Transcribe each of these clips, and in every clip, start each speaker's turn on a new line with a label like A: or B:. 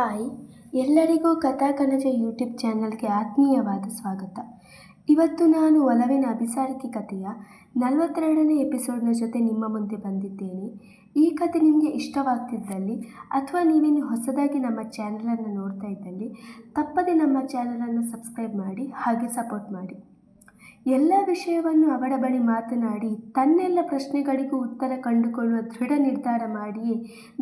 A: Hi. ಎಲ್ಲರಿಗೂ ಕಥಾಕನಜ YouTube ಚಾನಲ್ಗೆ ಆತ್ಮೀಯವಾದ ಸ್ವಾಗತ. ಇವತ್ತು ನಾನು ಒಲವಿನ ಅಭಿಸಾರಿಕೆ ಕಥೆಯ ನಲವತ್ತೆರಡನೇ ಎಪಿಸೋಡ್ನ ಜೊತೆ ನಿಮ್ಮ ಮುಂದೆ ಬಂದಿದ್ದೇನೆ. ಈ ಕಥೆ ನಿಮಗೆ ಇಷ್ಟವಾಗ್ತಿದ್ದಲ್ಲಿ ಅಥವಾ ನೀವೇನು ಹೊಸದಾಗಿ ನಮ್ಮ ಚಾನಲನ್ನು ನೋಡ್ತಾ ಇದ್ದಲ್ಲಿ, ತಪ್ಪದೆ ನಮ್ಮ ಚಾನಲನ್ನು ಸಬ್ಸ್ಕ್ರೈಬ್ ಮಾಡಿ, ಹಾಗೆ ಸಪೋರ್ಟ್ ಮಾಡಿ. ಎಲ್ಲ ವಿಷಯವನ್ನು ಅವಳ ಬಳಿ ಮಾತನಾಡಿ, ತನ್ನೆಲ್ಲ ಪ್ರಶ್ನೆಗಳಿಗೂ ಉತ್ತರ ಕಂಡುಕೊಳ್ಳುವ ದೃಢ ನಿರ್ಧಾರ ಮಾಡಿಯೇ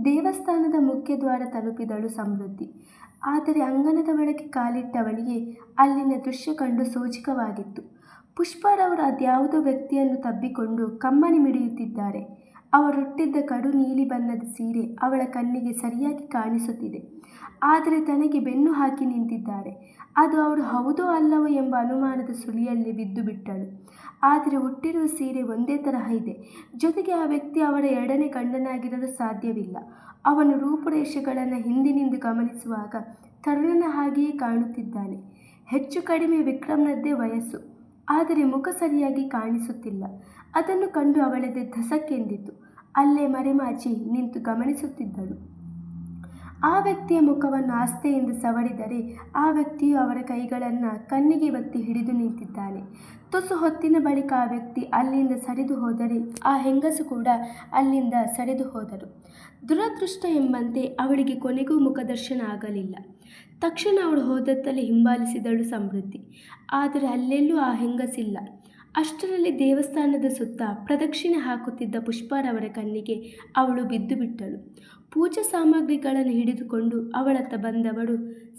A: ದೇವಸ್ಥಾನದ ಮುಖ್ಯ ದ್ವಾರ ತಲುಪಿದಳು ಸಮೃದ್ಧಿ. ಆದರೆ ಅಂಗನದ ಒಳಗೆ ಕಾಲಿಟ್ಟವಳಿಗೆ ಅಲ್ಲಿನ ದೃಶ್ಯ ಕಂಡು ಸೂಚಿಕವಾಗಿತ್ತು. ಪುಷ್ಪರವರು ಅದ್ಯಾವುದೋ ವ್ಯಕ್ತಿಯನ್ನು ತಬ್ಬಿಕೊಂಡು ಕಮ್ಮನಿ ಮಿಡಿಯುತ್ತಿದ್ದಾರೆ. ಅವರೊಟ್ಟಿದ್ದ ಕಡು ನೀಲಿ ಬಣ್ಣದ ಸೀರೆ ಅವಳ ಕಣ್ಣಿಗೆ ಸರಿಯಾಗಿ ಕಾಣಿಸುತ್ತಿದೆ. ಆದರೆ ತನಗೆ ಬೆನ್ನು ಹಾಕಿ ನಿಂತಿದ್ದಾರೆ. ಅದು ಅವಳು ಹೌದೋ ಅಲ್ಲವೋ ಎಂಬ ಅನುಮಾನದ ಸುಳಿಯಲ್ಲಿ ಬಿದ್ದು ಬಿಟ್ಟಳು. ಆದರೆ ಹುಟ್ಟಿರುವ ಸೀರೆ ಒಂದೇ ತರಹ ಇದೆ. ಜೊತೆಗೆ ಆ ವ್ಯಕ್ತಿ ಅವಳ ಎರಡನೇ ಗಂಡನಾಗಿರಲು ಸಾಧ್ಯವಿಲ್ಲ. ಅವನು ರೂಪುರೇಷೆಗಳನ್ನು ಹಿಂದಿನಿಂದ ಗಮನಿಸುವಾಗ ತರುಣನ ಹಾಗೆಯೇ ಕಾಣುತ್ತಿದ್ದಾನೆ. ಹೆಚ್ಚು ಕಡಿಮೆ ವಿಕ್ರಮ್ನದ್ದೇ ವಯಸ್ಸು. ಆದರೆ ಮುಖ ಸರಿಯಾಗಿ ಕಾಣಿಸುತ್ತಿಲ್ಲ. ಅದನ್ನು ಕಂಡು ಅವಳದೆ ಧಸಕ್ಕೆಂದಿತು ಅಲ್ಲೇ ಮರೆಮಾಚಿ ನಿಂತು ಗಮನಿಸುತ್ತಿದ್ದಳು. ಆ ವ್ಯಕ್ತಿಯ ಮುಖವನ್ನು ಆಸ್ತೆಯಿಂದ ಸವರಿದರೆ ಆ ವ್ಯಕ್ತಿಯು ಅವರ ಕೈಗಳನ್ನು ಕಣ್ಣಿಗೆ ಬತ್ತಿ ಹಿಡಿದು ನಿಂತಿದ್ದಾನೆ. ತುಸು ಹೊತ್ತಿನ ಬಳಿಕ ಆ ವ್ಯಕ್ತಿ ಅಲ್ಲಿಂದ ಸರಿದು ಹೋದರೆ ಆ ಹೆಂಗಸು ಕೂಡ ಅಲ್ಲಿಂದ ಸರಿದು ಹೋದರು. ದುರದೃಷ್ಟ ಎಂಬಂತೆ ಅವಳಿಗೆ ಕೊನೆಗೂ ಮುಖದರ್ಶನ ಆಗಲಿಲ್ಲ. ತಕ್ಷಣ ಅವಳು ಹೋದತ್ತಲೇ ಹಿಂಬಾಲಿಸಿದಳು ಸಮೃದ್ಧಿ. ಆದರೆ ಅಲ್ಲೆಲ್ಲೂ ಆ ಹೆಂಗಸಿಲ್ಲ. ಅಷ್ಟರಲ್ಲಿ ದೇವಸ್ಥಾನದ ಸುತ್ತ ಪ್ರದಕ್ಷಿಣೆ ಹಾಕುತ್ತಿದ್ದ ಪುಷ್ಪಾರವರ ಕಣ್ಣಿಗೆ ಅವಳು ಬಿದ್ದು ಬಿಟ್ಟಳು. ಪೂಜಾ ಸಾಮಗ್ರಿಗಳನ್ನು ಹಿಡಿದುಕೊಂಡು ಅವಳತ್ತ ಬಂದವಳು,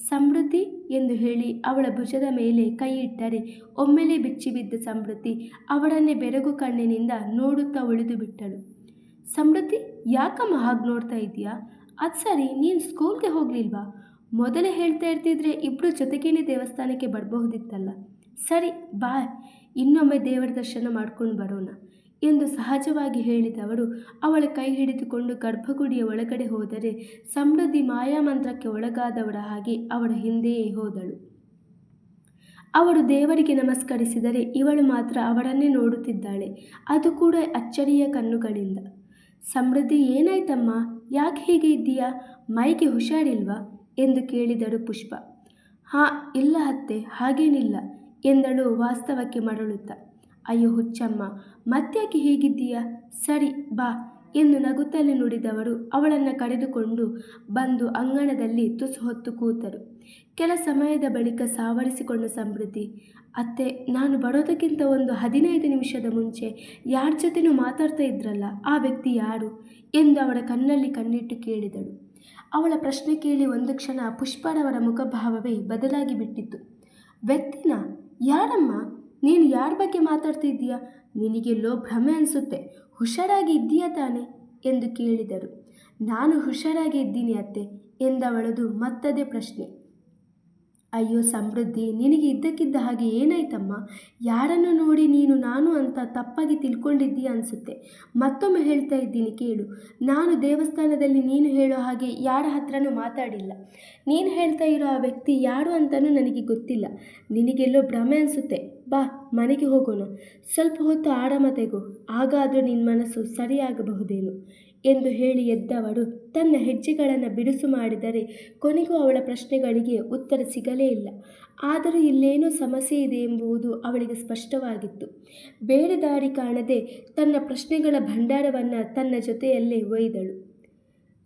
A: ಸಮೃದ್ಧಿ ಎಂದು ಹೇಳಿ ಅವಳ ಭುಜದ ಮೇಲೆ ಕೈ ಇಟ್ಟರೆ ಬಿಚ್ಚಿ ಬಿಚ್ಚಿಬಿದ್ದ ಸಮೃದ್ಧಿ ಅವಳನ್ನೇ ಬೆರಗು ಕಣ್ಣಿನಿಂದ ನೋಡುತ್ತಾ ಉಳಿದು ಬಿಟ್ಟಳು. ಸಮೃದ್ಧಿ ಯಾಕಮ್ಮ ಹಾಗೆ ನೋಡ್ತಾ ಇದೀಯಾ ಅದು ಸರಿ, ನೀನು ಸ್ಕೂಲ್ಗೆ ಹೋಗಲಿಲ್ವಾ? ಮೊದಲೇ ಹೇಳ್ತಾ ಇರ್ತಿದ್ರೆ ಇಬ್ಬರು ಜೊತೆಗೇನೆ ದೇವಸ್ಥಾನಕ್ಕೆ ಬರಬಹುದಿತ್ತಲ್ಲ. ಸರಿ ಬಾ ಇನ್ನೊಮ್ಮೆ ದೇವರ ದರ್ಶನ ಮಾಡ್ಕೊಂಡು ಬರೋಣ ಎಂದು ಸಹಜವಾಗಿ ಹೇಳಿದವರು ಅವಳ ಕೈ ಹಿಡಿದುಕೊಂಡು ಗರ್ಭಗುಡಿಯ ಒಳಗಡೆ ಹೋದರೆ ಸಮೃದ್ಧಿ ಮಾಯಾಮಂತ್ರಕ್ಕೆ ಒಳಗಾದವರ ಹಾಗೆ ಅವಳ ಹಿಂದೆಯೇ ಹೋದಳು. ಅವರು ದೇವರಿಗೆ ನಮಸ್ಕರಿಸಿದರೆ ಇವಳು ಮಾತ್ರ ಅವರನ್ನೇ ನೋಡುತ್ತಿದ್ದಾಳೆ, ಅದು ಕೂಡ ಅಚ್ಚರಿಯ ಕಣ್ಣುಗಳಿಂದ. ಸಮೃದ್ಧಿ, ಏನಾಯ್ತಮ್ಮ? ಯಾಕೆ ಹೀಗೆ ಇದ್ದೀಯಾ? ಮೈಗೆ ಹುಷಾರಿಲ್ವಾ? ಎಂದು ಕೇಳಿದಳು ಪುಷ್ಪ. ಹಾಂ, ಇಲ್ಲ ಅತ್ತೆ, ಹಾಗೇನಿಲ್ಲ. ಎಂದಳು ವಾಸ್ತವಕ್ಕೆ ಮರಳುತ್ತಾ. ಅಯ್ಯೋ ಹುಚ್ಚಮ್ಮ, ಮತ್ತ್ಯಾಕೆ ಹೀಗಿದ್ದೀಯಾ? ಸರಿ, ಬಾ ಎಂದು ನಗುತ್ತಲೇ ನುಡಿದವರು ಅವಳನ್ನು ಕರೆದುಕೊಂಡು ಬಂದು ಅಂಗಣದಲ್ಲಿ ತುಸು ಹೊತ್ತು ಕೂತರು ಕೆಲ ಸಮಯದ ಬಳಿಕ ಸಾವರಿಸಿಕೊಂಡ ಸಮೃದ್ಧಿ, ಅತ್ತೆ, ನಾನು ಬರೋದಕ್ಕಿಂತ ಒಂದು ಹದಿನೈದು ನಿಮಿಷದ ಮುಂಚೆ ಯಾರ ಜೊತೆನೂ ಮಾತಾಡ್ತಾ ಇದ್ರಲ್ಲ, ಆ ವ್ಯಕ್ತಿ ಯಾರು ಎಂದು ಅವಳ ಕಣ್ಣಲ್ಲಿ ಕಣ್ಣಿಟ್ಟು ಕೇಳಿದಳು. ಅವಳ ಪ್ರಶ್ನೆ ಕೇಳಿ ಒಂದು ಕ್ಷಣ ಪುಷ್ಪರವರ ಮುಖಭಾವವೇ ಬದಲಾಗಿ ಬಿಟ್ಟಿತ್ತು. ವ್ಯಕ್ತಿನ? ಯಾರಮ್ಮ? ನೀನು ಯಾರ ಬಗ್ಗೆ ಮಾತಾಡ್ತಿದ್ದೀಯಾ? ನಿನಗೆಲ್ಲೋ ಭ್ರಮೆ ಅನಿಸುತ್ತೆ. ಹುಷಾರಾಗಿ ಇದ್ದೀಯಾ ತಾನೆ? ಎಂದು ಕೇಳಿದರು. ನಾನು ಹುಷಾರಾಗಿ ಇದ್ದೀನಿ ಅತ್ತೆ, ಎಂದವಳದು ಮತ್ತದೇ ಪ್ರಶ್ನೆ. ಅಯ್ಯೋ ಸಮೃದ್ಧಿ, ನಿನಗೆ ಇದ್ದಕ್ಕಿದ್ದ ಹಾಗೆ ಏನಾಯ್ತಮ್ಮ? ಯಾರನ್ನು ನೋಡಿ ನೀನು ನಾನು ಅಂತ ತಪ್ಪಾಗಿ ತಿಳ್ಕೊಂಡಿದ್ದೀಯ ಅನಿಸುತ್ತೆ. ಮತ್ತೊಮ್ಮೆ ಹೇಳ್ತಾ ಇದ್ದೀನಿ ಕೇಳು. ನಾನು ದೇವಸ್ಥಾನದಲ್ಲಿ ನೀನು ಹೇಳೋ ಹಾಗೆ ಯಾರ ಹತ್ರನೂ ಮಾತಾಡಿಲ್ಲ. ನೀನು ಹೇಳ್ತಾ ಇರೋ ಆ ವ್ಯಕ್ತಿ ಯಾರು ಅಂತಲೂ ನನಗೆ ಗೊತ್ತಿಲ್ಲ. ನಿನಗೆಲ್ಲೋ ಭ್ರಮೆ ಅನಿಸುತ್ತೆ. ಬಾ, ಮನೆಗೆ ಹೋಗೋಣ. ಸ್ವಲ್ಪ ಹೊತ್ತು ಆರಾಮ ತೆಗೋ. ಆಗಾದರೂ ನಿನ್ನ ಮನಸ್ಸು ಸರಿಯಾಗಬಹುದೇನು ಎಂದು ಹೇಳಿ ಎದ್ದವಳು ತನ್ನ ಹೆಜ್ಜೆಗಳನ್ನು ಬಿಡುಸು ಮಾಡಿದರೆ ಕೊನೆಗೂ ಅವಳ ಪ್ರಶ್ನೆಗಳಿಗೆ ಉತ್ತರ ಸಿಗಲೇ ಇಲ್ಲ. ಆದರೂ ಇಲ್ಲೇನೋ ಸಮಸ್ಯೆ ಇದೆ ಎಂಬುದು ಅವಳಿಗೆ ಸ್ಪಷ್ಟವಾಗಿತ್ತು. ಬೇರೆ ದಾರಿ ಕಾಣದೆ ತನ್ನ ಪ್ರಶ್ನೆಗಳ ಭಂಡಾರವನ್ನು ತನ್ನ ಜೊತೆಯಲ್ಲೇ ಒಯ್ದಳು.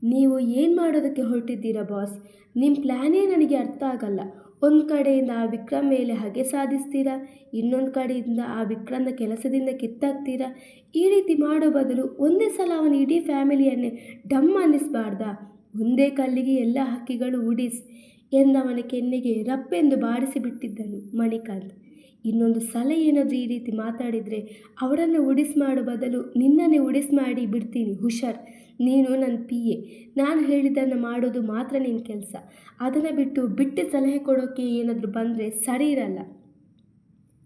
A: ನೀವು ಏನು ಮಾಡೋದಕ್ಕೆ ಹೊರಟಿದ್ದೀರಾ ಬಾಸ್? ನಿಮ್ಮ ಪ್ಲ್ಯಾನೇ ನನಗೆ ಅರ್ಥ ಆಗಲ್ಲ. ಒಂದು ಕಡೆಯಿಂದ ಆ ವಿಕ್ರಮ್ ಮೇಲೆ ಹಗೆ ಸಾಧಿಸ್ತೀರಾ, ಇನ್ನೊಂದು ಕಡೆಯಿಂದ ಆ ವಿಕ್ರಮ್ನ ಕೆಲಸದಿಂದ ಕಿತ್ತಾಕ್ತೀರಾ? ಈ ರೀತಿ ಮಾಡೋ ಬದಲು ಒಂದೇ ಸಲ ಅವನ ಇಡೀ ಫ್ಯಾಮಿಲಿಯನ್ನೇ ಡಮ್ ಅನ್ನಿಸ್ಬಾರ್ದ? ಒಂದೇ ಕಲ್ಲಿಗೆ ಎಲ್ಲ ಹಕ್ಕಿಗಳು ಉಡಿಸ್ ಎಂದವನ ಕೆನ್ನೆಗೆ ರಪ್ಪೆಂದು ಬಾಡಿಸಿಬಿಟ್ಟಿದ್ದನು ಮಣಿಕಾಂತ್. ಇನ್ನೊಂದು ಸಲ ಏನಾದರೂ ಈ ರೀತಿ ಮಾತಾಡಿದರೆ ಅವಳನ್ನು ಉಡಿಸ್ ಮಾಡೋ ಬದಲು ನಿನ್ನನ್ನೇ ಉಡಿಸ್ ಮಾಡಿ ಬಿಡ್ತೀನಿ ಹುಷಾರ್. ನೀನು ನನ್ನ ಪಿ ಎ ನಾನು ಹೇಳಿದ್ದನ್ನು ಮಾಡೋದು ಮಾತ್ರ ನಿನ್ನ ಕೆಲಸ. ಅದನ್ನು ಬಿಟ್ಟು ಬಿಟ್ಟು ಸಲಹೆ ಕೊಡೋಕ್ಕೆ ಏನಾದರೂ ಬಂದರೆ ಸರಿ ಇರಲ್ಲ.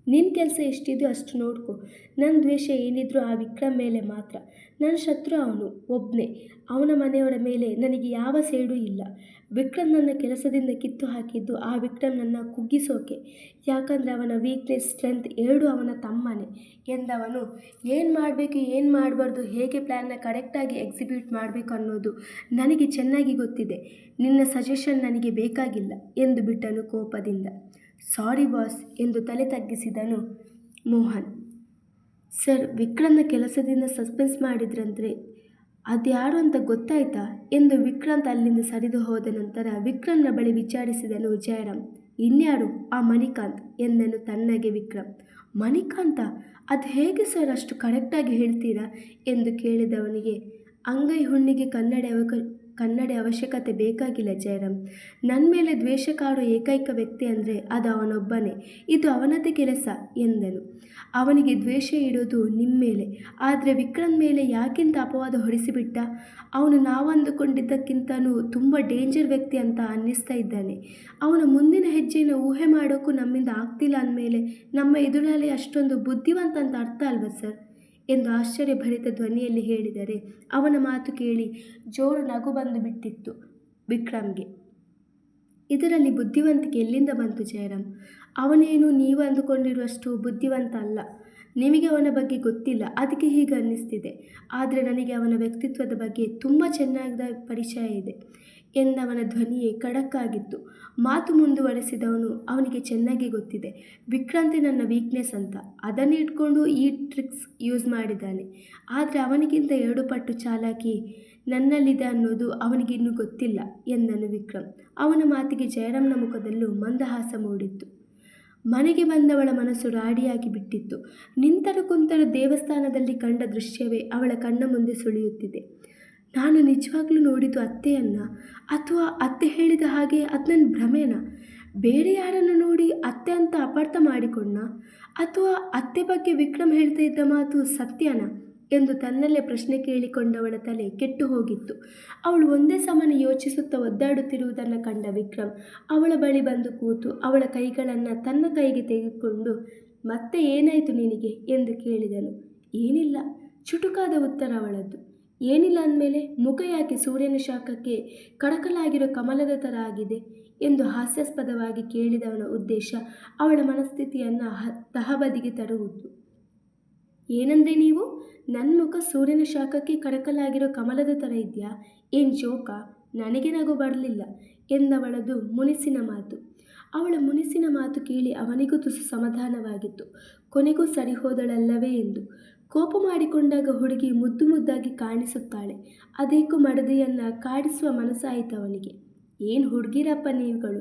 A: ನಿನ್ನ ಕೆಲಸ ಎಷ್ಟಿದೆಯೋ ಅಷ್ಟು ನೋಡ್ಕೊ. ನನ್ನ ದ್ವೇಷ ಏನಿದ್ರು ಆ ವಿಕ್ರಮ್ ಮೇಲೆ ಮಾತ್ರ. ನನ್ನ ಶತ್ರು ಅವನು ಒಬ್ಬನೇ ಅವನ ಮನೆಯವರ ಮೇಲೆ ನನಗೆ ಯಾವ ಸೇಡೂ ಇಲ್ಲ. ವಿಕ್ರಮ್ ನನ್ನ ಕೆಲಸದಿಂದ ಕಿತ್ತು ಹಾಕಿದ್ದು ಆ ವಿಕ್ರಮ್ ನನ್ನ ಕುಗ್ಗಿಸೋಕೆ. ಯಾಕಂದರೆ ಅವನ ವೀಕ್ನೆಸ್ ಸ್ಟ್ರೆಂತ್ ಎರಡೂ ಅವನ ತಮ್ಮನೇ ಎಂದವನು. ಏನು ಮಾಡಬೇಕು, ಏನು ಮಾಡಬಾರ್ದು, ಹೇಗೆ ಪ್ಲ್ಯಾನ್ನ ಕರೆಕ್ಟಾಗಿ ಎಕ್ಸಿಕ್ಯೂಟ್ ಮಾಡಬೇಕು ಅನ್ನೋದು ನನಗೆ ಚೆನ್ನಾಗಿ ಗೊತ್ತಿದೆ. ನಿನ್ನ ಸಜೆಷನ್ ನನಗೆ ಬೇಕಾಗಿಲ್ಲ ಎಂದು ಬಿಟ್ಟನು ಕೋಪದಿಂದ. ಸಾರಿ ಬಾಸ್ ಎಂದು ತಲೆ ತಗ್ಗಿಸಿದನು ಮೋಹನ್. ಸರ್, ವಿಕ್ರಮ್ನ ಕೆಲಸದಿಂದ ಸಸ್ಪೆನ್ಸ್ ಮಾಡಿದ್ರಂದ್ರೆ ಅದ್ಯಾರು ಅಂತ ಗೊತ್ತಾಯ್ತಾ ಎಂದು ವಿಕ್ರಾಂತ್ ಅಲ್ಲಿಂದ ಸರಿದು ಹೋದ ನಂತರ ವಿಕ್ರಮ್ನ ಬಳಿ ವಿಚಾರಿಸಿದನು ಜಯರಾಮ್. ಇನ್ಯಾರು? ಆ ಮಣಿಕಾಂತ್ ಎಂದನು ತನ್ನಗೆ ವಿಕ್ರಮ್. ಮಣಿಕಾಂತ, ಅದು ಹೇಗೆ ಸರ್ ಅಷ್ಟು ಕರೆಕ್ಟಾಗಿ ಹೇಳ್ತೀರಾ? ಎಂದು ಕೇಳಿದವನಿಗೆ, ಅಂಗೈ ಹುಣ್ಣಿಗೆ ಕನ್ನಡ ಕನ್ನಡ ಅವಶ್ಯಕತೆ ಬೇಕಾಗಿಲ್ಲ ಜಯರಾಮ್. ನನ್ನ ಮೇಲೆ ದ್ವೇಷ ಕಾಡೋ ಏಕೈಕ ವ್ಯಕ್ತಿ ಅಂದರೆ ಅದು ಅವನೊಬ್ಬನೇ. ಇದು ಅವನದೇ ಕೆಲಸ, ಎಂದನು. ಅವನಿಗೆ ದ್ವೇಷ ಇಡೋದು ನಿಮ್ಮ ಮೇಲೆ. ಆದರೆ ವಿಕ್ರಮ್ ಮೇಲೆ ಯಾಕಿಂತ ಅಪವಾದ ಹೊರಿಸಿಬಿಟ್ಟ? ಅವನು ನಾವು ಅಂದುಕೊಂಡಿದ್ದಕ್ಕಿಂತನೂ ತುಂಬ ಡೇಂಜರ್ ವ್ಯಕ್ತಿ ಅಂತ ಅನ್ನಿಸ್ತಾ ಇದ್ದಾನೆ. ಅವನ ಮುಂದಿನ ಹೆಜ್ಜೆಯನ್ನು ಊಹೆ ಮಾಡೋಕ್ಕೂ ನಮ್ಮಿಂದ ಆಗ್ತಿಲ್ಲ ಅಂದಮೇಲೆ ನಮ್ಮ ಎದುರಲ್ಲಿ ಅಷ್ಟೊಂದು ಬುದ್ಧಿವಂತ ಅಂತ ಅರ್ಥ ಅಲ್ವಾ ಸರ್? ಎಂದು ಆಶ್ಚರ್ಯಭರಿತ ಧ್ವನಿಯಲ್ಲಿ ಹೇಳಿದರೆ, ಅವನ ಮಾತು ಕೇಳಿ ಜೋರು ನಗು ಬಂದು ಬಿಟ್ಟಿತ್ತು ವಿಕ್ರಮ್ಗೆ. ಇದರಲ್ಲಿ ಬುದ್ಧಿವಂತಿಕೆ ಎಲ್ಲಿಂದ ಬಂತು ಜಯರಾಮ್? ಅವನೇನು ನೀವು ಅಂದುಕೊಂಡಿರುವಷ್ಟು ಬುದ್ಧಿವಂತ ಅಲ್ಲ. ನಿಮಗೆ ಅವನ ಬಗ್ಗೆ ಗೊತ್ತಿಲ್ಲ, ಅದಕ್ಕೆ ಹೀಗೆ ಅನ್ನಿಸ್ತಿದೆ. ಆದರೆ ನನಗೆ ಅವನ ವ್ಯಕ್ತಿತ್ವದ ಬಗ್ಗೆ ತುಂಬ ಚೆನ್ನಾದ ಪರಿಚಯ ಇದೆ. ಎಂದವನ ಧ್ವನಿಯೇ ಖಡಕ್ಕಾಗಿತ್ತು. ಮಾತು ಮುಂದುವರೆಸಿದವನು ಅವನಿಗೆ ಚೆನ್ನಾಗಿ ಗೊತ್ತಿದೆ. ವಿಕ್ರಾಂತಿ ನನ್ನ ವೀಕ್ನೆಸ್ ಅಂತ. ಅದನ್ನು ಇಟ್ಕೊಂಡು ಈ ಟ್ರಿಕ್ಸ್ ಯೂಸ್ ಮಾಡಿದ್ದಾನೆ. ಆದರೆ ಅವನಿಗಿಂತ ಎರಡು ಪಟ್ಟು ಚಾಲಾಕಿ ನನ್ನಲ್ಲಿದೆ ಅನ್ನೋದು ಅವನಿಗಿನ್ನೂ ಗೊತ್ತಿಲ್ಲ, ಎಂದನು ವಿಕ್ರಮ್ ಅವನ ಮಾತಿಗೆ ಜಯರಾಮ್ನ ಮುಖದಲ್ಲೂ ಮಂದಹಾಸ ಮೂಡಿತ್ತು. ಮನೆಗೆ ಬಂದವಳ ಮನಸ್ಸು ರಾಡಿಯಾಗಿ ಬಿಟ್ಟಿತ್ತು. ನಿಂತರು ಕುಂತರು ದೇವಸ್ಥಾನದಲ್ಲಿ ಕಂಡ ದೃಶ್ಯವೇ ಅವಳ ಕಣ್ಣ ಮುಂದೆ ಸುಳಿಯುತ್ತಿದೆ. ನಾನು ನಿಜವಾಗ್ಲೂ ನೋಡಿದ್ದು ಅತ್ತೆಯನ್ನ ಅಥವಾ ಅತ್ತೆ ಹೇಳಿದ ಹಾಗೆ ಅದು ನನ್ನ ಭ್ರಮೇನ? ಬೇರೆ ಯಾರನ್ನು ನೋಡಿ ಅತ್ತೆ ಅಂತ ಅಪಾರ್ಥ ಮಾಡಿಕೊಂಡ ಅಥವಾ ಅತ್ತೆ ಬಗ್ಗೆ ವಿಕ್ರಮ್ ಹೇಳ್ತಾ ಇದ್ದ ಮಾತು ಸತ್ಯನ? ಎಂದು ತನ್ನಲ್ಲೇ ಪ್ರಶ್ನೆ ಕೇಳಿಕೊಂಡವಳ ತಲೆ ಕೆಟ್ಟು ಹೋಗಿತ್ತು. ಅವಳು ಒಂದೇ ಸಮನೆ ಯೋಚಿಸುತ್ತಾ ಒದ್ದಾಡುತ್ತಿರುವುದನ್ನು ಕಂಡ ವಿಕ್ರಮ್ ಅವಳ ಬಳಿ ಬಂದು ಕೂತು ಅವಳ ಕೈಗಳನ್ನು ತನ್ನ ಕೈಗೆ ತೆಗೆದುಕೊಂಡು, ಮತ್ತೆ ಏನಾಯಿತು ನಿನಗೆ? ಎಂದು ಕೇಳಿದನು. ಏನಿಲ್ಲ, ಚುಟುಕಾದ ಉತ್ತರ ಅವಳದ್ದು. ಏನಿಲ್ಲ ಅಂದಮೇಲೆ ಮುಖ ಯಾಕೆ ಸೂರ್ಯನ ಶಾಖಕ್ಕೆ ಕಡಕಲಾಗಿರೋ ಕಮಲದ ಥರ ಆಗಿದೆ ಎಂದು ಹಾಸ್ಯಾಸ್ಪದವಾಗಿ ಕೇಳಿದವನ ಉದ್ದೇಶ ಅವಳ ಮನಸ್ಥಿತಿಯನ್ನು ಹ, ತಹಬದಿಗೆ ತರುವುದು ಏನಂದ್ರೆ ನೀವು? ನನ್ನ ಮುಖ ಸೂರ್ಯನ ಶಾಖಕ್ಕೆ ಕಡಕಲಾಗಿರೋ ಕಮಲದ ಥರ ಇದೆಯಾ? ಏನು ಜೋಕ ನನಗೆ ನಗು ಬರಲಿಲ್ಲ ಎಂದವಳದು ಮುನಿಸಿನ ಮಾತು. ಅವಳ ಮುನಿಸಿನ ಮಾತು ಕೇಳಿ ಅವನಿಗೂ ತುಸು ಸಮಾಧಾನವಾಗಿತ್ತು. ಕೊನೆಗೂ ಸರಿ ಹೋದಳಲ್ಲವೇ ಎಂದು ಕೋಪ ಮಾಡಿಕೊಂಡಾಗ ಹುಡುಗಿ ಮುದ್ದು ಮುದ್ದಾಗಿ ಕಾಣಿಸುತ್ತಾಳೆ. ಅದೇಕೋ ಮಡದಿಯನ್ನು ಕಾಡಿಸುವ ಮನಸ್ಸಾಯಿತು ಅವನಿಗೆ. ಏನು ಹುಡುಗಿರಪ್ಪ ನೀವುಗಳು?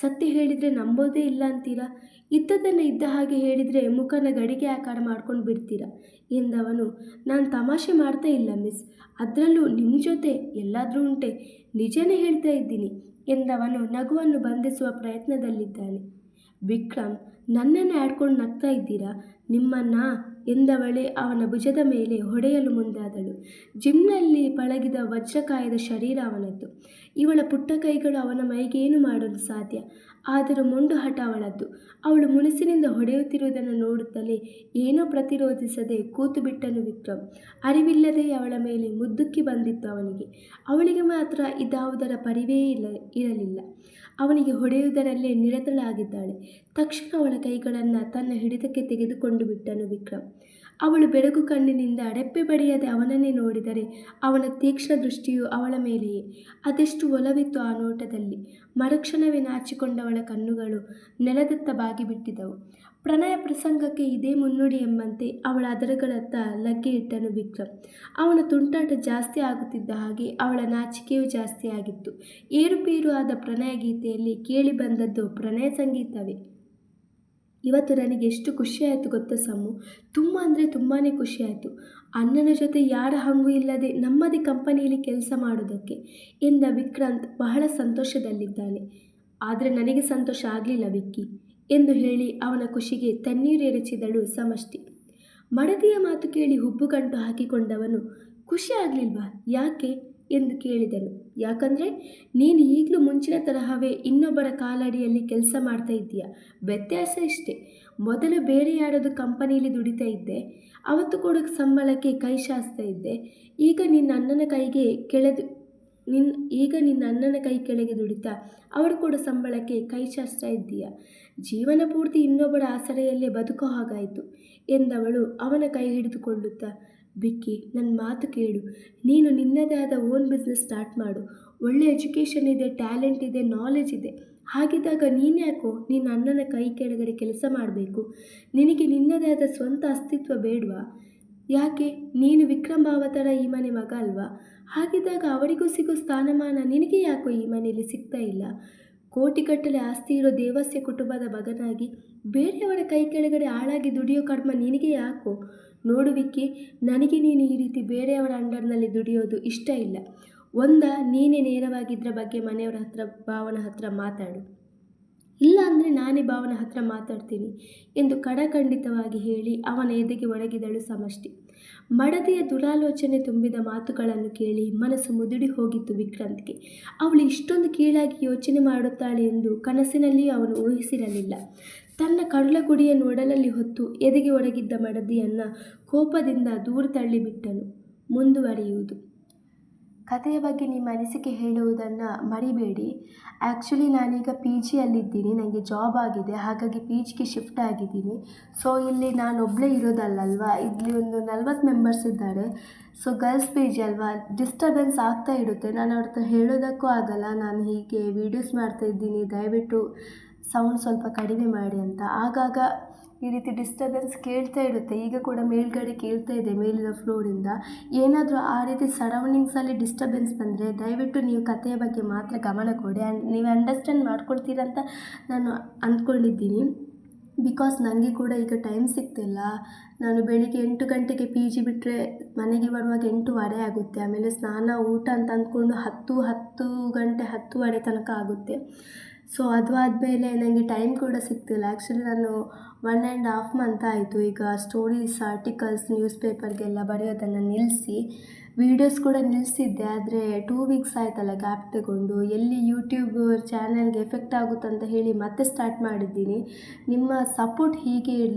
A: ಸತ್ಯ ಹೇಳಿದರೆ ನಂಬೋದೇ ಇಲ್ಲ ಅಂತೀರಾ? ಇದ್ದದನ್ನು ಇದ್ದ ಹಾಗೆ ಹೇಳಿದರೆ ಮುಖನ ಗಡಿಗೆ ಆಕಾರ ಮಾಡ್ಕೊಂಡು ಬಿಡ್ತೀರಾ? ಎಂದವನು, ನಾನು ತಮಾಷೆ ಮಾಡ್ತಾ ಇಲ್ಲ ಮಿಸ್. ಅದರಲ್ಲೂ ನಿಮ್ಮ ಜೊತೆ ಎಲ್ಲಾದರೂ ಉಂಟೆ. ನಿಜನೇ ಹೇಳ್ತಾ ಇದ್ದೀನಿ, ಎಂದವನು ನಗುವನ್ನು ಬಂಧಿಸುವ ಪ್ರಯತ್ನದಲ್ಲಿದ್ದಾನೆ. ವಿಕ್ರಮ್, ನನ್ನನ್ನು ಆಡ್ಕೊಂಡು ನಗ್ತಾ ಇದ್ದೀರಾ? ನಿಮ್ಮನ್ನ ಎಂದವಳೆ ಅವನ ಭುಜದ ಮೇಲೆ ಹೊಡೆಯಲು ಮುಂದಾದಳು. ಜಿಮ್ನಲ್ಲಿ ಪಳಗಿದ ವಜ್ರಕಾಯದ ಶರೀರ ಅವನದ್ದು. ಇವಳ ಪುಟ್ಟ ಕೈಗಳು ಅವನ ಮೈಗೇನು ಮಾಡಲು ಸಾಧ್ಯ? ಆದರೂ ಮೊಂಡು ಹಠ ಅವಳದ್ದು. ಅವಳು ಮುನಿಸಿನಿಂದ ಹೊಡೆಯುತ್ತಿರುವುದನ್ನು ನೋಡುತ್ತಲೇ ಏನೋ ಪ್ರತಿರೋಧಿಸದೆ ಕೂತು ಬಿಟ್ಟನು ವಿಕ್ರಮ್. ಅರಿವಿಲ್ಲದೆ ಅವಳ ಮೇಲೆ ಮುದ್ದುಕ್ಕಿ ಬಂದಿತ್ತು ಅವನಿಗೆ. ಅವಳಿಗೆ ಮಾತ್ರ ಇದಾವುದರ ಪರಿವೇ ಇಲ್ಲ, ಇರಲಿಲ್ಲ. ಅವನಿಗೆ ಹೊಡೆಯುವುದರಲ್ಲೇ ನಿರತಳಾಗಿದ್ದಾಳೆ. ತಕ್ಷಣ ಅವಳ ಕೈಗಳನ್ನು ತನ್ನ ಹಿಡಿತಕ್ಕೆ ತೆಗೆದುಕೊಂಡು ಬಿಟ್ಟನು ವಿಕ್ರಮ್. ಅವಳು ಬೆಳಗು ಕಣ್ಣಿನಿಂದ ಅಡೆಪ್ಪೆ ಬಡಿಯದೆ ಅವನನ್ನೇ ನೋಡಿದರೆ ಅವನ ತೀಕ್ಷ್ಣ ದೃಷ್ಟಿಯು ಅವಳ ಮೇಲೆಯೇ. ಅದೆಷ್ಟು ಒಲವಿತ್ತು ಆ ನೋಟದಲ್ಲಿ. ಮರುಕ್ಷಣವೇ ನಾಚಿಕೊಂಡವಳ ಕಣ್ಣುಗಳು ನೆಲದತ್ತ ಬಾಗಿಬಿಟ್ಟಿದ್ದವು ಪ್ರಣಯ ಪ್ರಸಂಗಕ್ಕೆ ಇದೇ ಮುನ್ನುಡಿ ಎಂಬಂತೆ ಅವಳ ಅದರಗಳತ್ತ ಲಗ್ಗೆ ಇಟ್ಟನು ವಿಕ್ರಮ್. ಅವನ ತುಂಟಾಟ ಜಾಸ್ತಿ ಆಗುತ್ತಿದ್ದ ಹಾಗೆ ಅವಳ ನಾಚಿಕೆಯೂ ಜಾಸ್ತಿ ಆಗಿತ್ತು. ಏರುಪೇರು ಆದ ಪ್ರಣಯ ಗೀತೆಯಲ್ಲಿ ಕೇಳಿ ಬಂದದ್ದು ಪ್ರಣಯ ಸಂಗೀತವೇ. ಇವತ್ತು ನನಗೆ ಎಷ್ಟು ಖುಷಿಯಾಯಿತು ಗೊತ್ತಾ ಸಮ್ಮು? ತುಂಬ ಅಂದರೆ ತುಂಬಾ ಖುಷಿಯಾಯಿತು ಅಣ್ಣನ ಜೊತೆ ಯಾರ ಹಂಗೂ ಇಲ್ಲದೆ ನಮ್ಮದೇ ಕಂಪನಿಯಲ್ಲಿ ಕೆಲಸ ಮಾಡೋದಕ್ಕೆ ಎಂದ ವಿಕ್ರಾಂತ್ ಬಹಳ ಸಂತೋಷದಲ್ಲಿದ್ದಾನೆ. ಆದರೆ ನನಗೆ ಸಂತೋಷ ಆಗಲಿಲ್ಲ ವಿಕ್ಕಿ ಎಂದು ಹೇಳಿ ಅವನ ಖುಷಿಗೆ ತಣ್ಣೀರು ಎರಚಿದಳು ಸಮಷ್ಟಿ. ಮಡದಿಯ ಮಾತು ಕೇಳಿ ಹುಬ್ಬುಗಂಟು ಹಾಕಿಕೊಂಡವನು, ಖುಷಿ ಆಗಲಿಲ್ವಾ? ಯಾಕೆ? ಎಂದು ಕೇಳಿದನು. ಯಾಕಂದರೆ ನೀನು ಈಗಲೂ ಮುಂಚಿನ ತರಹವೇ ಇನ್ನೊಬ್ಬರ ಕಾಲಡಿಯಲ್ಲಿ ಕೆಲಸ ಮಾಡ್ತಾ ಇದ್ದೀಯ? ವ್ಯತ್ಯಾಸ ಇಷ್ಟೇ. ಮೊದಲು ಬೇರೆ ಯಾರದು ಕಂಪನಿಯಲ್ಲಿ ದುಡಿತಾ ಇದ್ದೆ. ಅವತ್ತು ಕೂಡ ಸಂಬಳಕ್ಕೆ ಕೈ ಶಾಸ್ತಾ ಇದ್ದೆ. ಈಗ ನಿನ್ನ ಅಣ್ಣನ ಕೈಗೆ ಕೆಳೆದು ನಿನ್ನ ಈಗ ನಿನ್ನ ಅಣ್ಣನ ಕೈ ಕೆಳಗೆ ದುಡಿತಾ ಅವರು ಕೂಡ ಸಂಬಳಕ್ಕೆ ಕೈ ಶಾಸ್ತಾ ಇದ್ದೀಯ? ಜೀವನ ಪೂರ್ತಿ ಇನ್ನೊಬ್ಬರ ಆಸರೆಯಲ್ಲೇ ಬದುಕೋ ಹಾಗಾಯಿತು ಎಂದವಳು ಅವನ ಕೈ ಹಿಡಿದುಕೊಳ್ಳುತ್ತಾ ವಿಕ್ಕಿ ನನ್ನ ಮಾತು ಕೇಳು. ನೀನು ನಿನ್ನದೇ ಆದ ಓನ್ ಬಿಸ್ನೆಸ್ ಸ್ಟಾರ್ಟ್ ಮಾಡು. ಒಳ್ಳೆ ಎಜುಕೇಷನ್ ಇದೆ ಟ್ಯಾಲೆಂಟ್ ಇದೆ ನಾಲೆಜ್ ಇದೆ. ಹಾಗಿದ್ದಾಗ ನೀನ್ಯಾಕೋ? ನಿನ್ನ ಅಣ್ಣನ ಕೈ ಕೆಳಗಡೆ ಕೆಲಸ ಮಾಡಬೇಕು. ನಿನಗೆ ನಿನ್ನದೇ ಆದ ಸ್ವಂತ ಅಸ್ತಿತ್ವ ಬೇಡವಾ? ಯಾಕೆ? ನೀನು ವಿಕ್ರಮ್ ಥರ ಈ ಮನೆ ಮಗ ಅಲ್ವಾ? ಹಾಗಿದ್ದಾಗ ಅವರಿಗೂ ಸಿಗೋ ಸ್ಥಾನಮಾನ ನಿನಗೆ ಯಾಕೋ ಈ ಮನೆಯಲ್ಲಿ ಸಿಗ್ತಾ ಇಲ್ಲ? ಕೋಟಿಗಟ್ಟಲೆ ಆಸ್ತಿ ಇರೋ ದೇವಸ್ಯ ಕುಟುಂಬದ ಮಗನಾಗಿ ಬೇರೆಯವರ ಕೈ ಕೆಳಗಡೆ ಹಾಳಾಗಿ ದುಡಿಯೋ ಕರ್ಮ ನಿನಗೆ ಯಾಕೋ? ನೋಡು ನನಗೆ ನೀನು ಈ ರೀತಿ ಬೇರೆಯವರ ಅಂಡರ್ನಲ್ಲಿ ದುಡಿಯೋದು ಇಷ್ಟ ಇಲ್ಲ. ಒಂದ, ನೀನೇ ನೇರವಾಗಿದ್ದರ ಬಗ್ಗೆ ಮನೆಯವರ ಹತ್ರ, ಭಾವನ ಹತ್ರ ಮಾತಾಡು. ಇಲ್ಲ ಅಂದರೆ ನಾನೇ ಭಾವನ ಹತ್ರ ಮಾತಾಡ್ತೀನಿ ಎಂದು ಕಡಖಂಡಿತವಾಗಿ ಹೇಳಿ ಅವನ ಎದೆಗೆ ಒಣಗಿದಳು ಸಮಷ್ಟಿ. ಮಡದಿಯ ದುರಾಲೋಚನೆ ತುಂಬಿದ ಮಾತುಗಳನ್ನು ಕೇಳಿ ಮನಸ್ಸು ಮುದುಡಿ ಹೋಗಿತ್ತು ವಿಕ್ರಾಂತ್ಗೆ. ಅವಳು ಇಷ್ಟೊಂದು ಕೀಳಾಗಿ ಯೋಚನೆ ಮಾಡುತ್ತಾಳೆ ಎಂದು ಕನಸಿನಲ್ಲಿಯೂ ಅವನು ಊಹಿಸಿರಲಿಲ್ಲ. ತನ್ನ ಕಡಲ ಗುಡಿಯ ನೋಡಲಲ್ಲಿ ಹೊತ್ತು ಎದೆಗೆ ಒಡಗಿದ್ದ ಮಡದಿಯನ್ನು ಕೋಪದಿಂದ ದೂರ ತಳ್ಳಿಬಿಟ್ಟನು. ಮುಂದುವರಿಯುವುದು. ಕಥೆಯ ಬಗ್ಗೆ ನಿಮ್ಮ ಅನಿಸಿಕೆ ಹೇಳುವುದನ್ನು ಮರಿಬೇಡಿ. ಆ್ಯಕ್ಚುಲಿ ನಾನೀಗ ಪಿ ಜಿಯಲ್ಲಿದ್ದೀನಿ ನನಗೆ ಜಾಬ್ ಆಗಿದೆ. ಹಾಗಾಗಿ ಪಿ ಜಿಗೆ ಶಿಫ್ಟ್ ಆಗಿದ್ದೀನಿ. ಸೊ ಇಲ್ಲಿ ನಾನೊಬ್ಬಳೇ ಇರೋದಲ್ಲಲ್ವಾ? ಇಲ್ಲಿ ಒಂದು ನಲ್ವತ್ತು ಮೆಂಬರ್ಸ್ ಇದ್ದಾರೆ. ಸೊ ಗರ್ಲ್ಸ್ ಪಿ ಜಿ ಅಲ್ವಾ? ಡಿಸ್ಟರ್ಬೆನ್ಸ್ ಆಗ್ತಾ ಇರುತ್ತೆ. ನಾನು ಅವ್ರ ಹತ್ರ ಹೇಳೋದಕ್ಕೂ ಆಗಲ್ಲ. ನಾನು ಹೀಗೆ ವೀಡಿಯೋಸ್ ಮಾಡ್ತಾ ಇದ್ದೀನಿ. ದಯವಿಟ್ಟು ಸೌಂಡ್ ಸ್ವಲ್ಪ ಕಡಿಮೆ ಮಾಡಿ ಅಂತ. ಆಗಾಗ ಈ ರೀತಿ ಡಿಸ್ಟರ್ಬೆನ್ಸ್ ಕೇಳ್ತಾ ಇರುತ್ತೆ. ಈಗ ಕೂಡ ಮೇಲ್ಗಡೆ ಕೇಳ್ತಾ ಇದೆ ಮೇಲಿನ ಫ್ಲೋರಿಂದ ಏನಾದರೂ ಆ ರೀತಿ ಸರೌಂಡಿಂಗ್ಸಲ್ಲಿ ಡಿಸ್ಟರ್ಬೆನ್ಸ್ ಬಂದರೆ ದಯವಿಟ್ಟು ನೀವು ಕಥೆಯ ಬಗ್ಗೆ ಮಾತ್ರ ಗಮನ ಕೊಡಿ. ಆ್ಯಂಡ್ ನೀವು ಅಂಡರ್ಸ್ಟ್ಯಾಂಡ್ ಮಾಡ್ಕೊಳ್ತೀರಂತ ನಾನು ಅಂದ್ಕೊಂಡಿದ್ದೀನಿ. ಬಿಕಾಸ್ ನನಗೆ ಕೂಡ ಈಗ ಟೈಮ್ ಸಿಗ್ತಿಲ್ಲ ನಾನು ಬೆಳಿಗ್ಗೆ ಎಂಟು ಗಂಟೆಗೆ ಪಿ ಜಿ ಬಿಟ್ಟರೆ ಮನೆಗೆ ಬರುವಾಗ ಎಂಟೂವರೆ ಆಗುತ್ತೆ. ಆಮೇಲೆ ಸ್ನಾನ, ಊಟ ಅಂತ ಅಂದ್ಕೊಂಡು ಹತ್ತು ಹತ್ತು ಗಂಟೆ ಹತ್ತುವರೆ ತನಕ ಆಗುತ್ತೆ. ಸೊ ಅದು ಆದಮೇಲೆ ನನಗೆ ಟೈಮ್ ಕೂಡ ಸಿಗ್ತಿಲ್ಲ. ಆ್ಯಕ್ಚುಲಿ ನಾನು ಒನ್ ಆ್ಯಂಡ್ ಹಾಫ್ ಮಂತ್ ಆಯಿತು. ಈಗ ಸ್ಟೋರೀಸ್ ಆರ್ಟಿಕಲ್ಸ್ ನ್ಯೂಸ್ ಪೇಪರ್ಗೆಲ್ಲ ಬರೆಯೋದನ್ನು ನಿಲ್ಲಿಸಿ ವೀಡಿಯೋಸ್ ಕೂಡ ನಿಲ್ಲಿಸಿದ್ದೆ ಆದರೆ ಟೂ ವೀಕ್ಸ್ ಆಯ್ತಲ್ಲ ಗ್ಯಾಪ್ ತಗೊಂಡು. ಎಲ್ಲಿ ಯೂಟ್ಯೂಬ್ ಚಾನಲ್ಗೆ ಎಫೆಕ್ಟ್ ಆಗುತ್ತಂತ ಹೇಳಿ ಮತ್ತೆ ಸ್ಟಾರ್ಟ್ ಮಾಡಿದ್ದೀನಿ. ನಿಮ್ಮ ಸಪೋರ್ಟ್ ಹೀಗೆ ಇರಲಿ